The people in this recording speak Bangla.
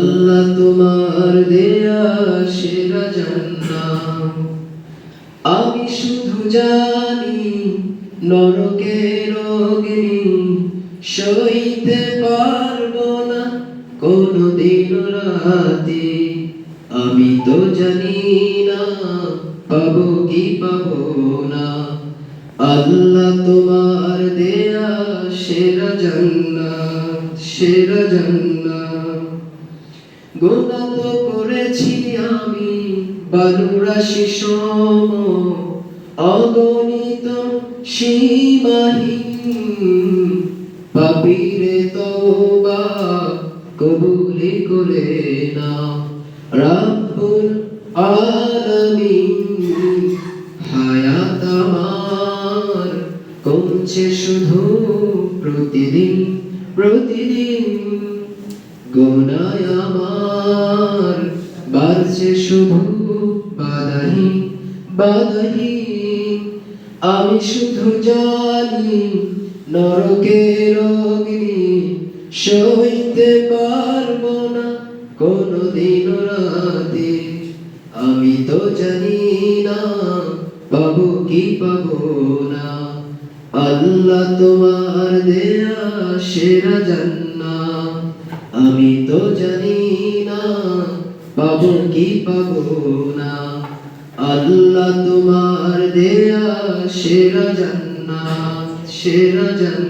আল্লাহ তোমার দেয়া সেরা জান্নাত। আমি শুধু জানি নরকের অগ্নি সইতে পারব না কোনো দিন রাতে। আমি তো জানি না, পাবো কি পাবো না। আল্লাহ তোমার দেয়া সেরা জান্নাত সেরা জান্নাত। গোনা করেছি আমি বালুরাশি সম অগণিত সীমাহীন। পাপিরে তওবা কবুলে করে না রাব্বুল আলামিন। হায়াত আমার কমছে শুধু প্রতিদিন প্রতিদিন। গোনায় আমার বাড়ছে শুধু বাধাহীন বাধাহীন। আমি শুধু জানি নরকের অগ্নি সইতে পারব না কোনদিন রাতে। আমি তো জানি না পাবো কি পাবো না। আল্লাহ তোমার দেয়া সেরা জান্নাত। পাবো কি পাবো না? আল্লাহ তোমার দেয়া সেরা জান্নাত সেরা জান্নাত।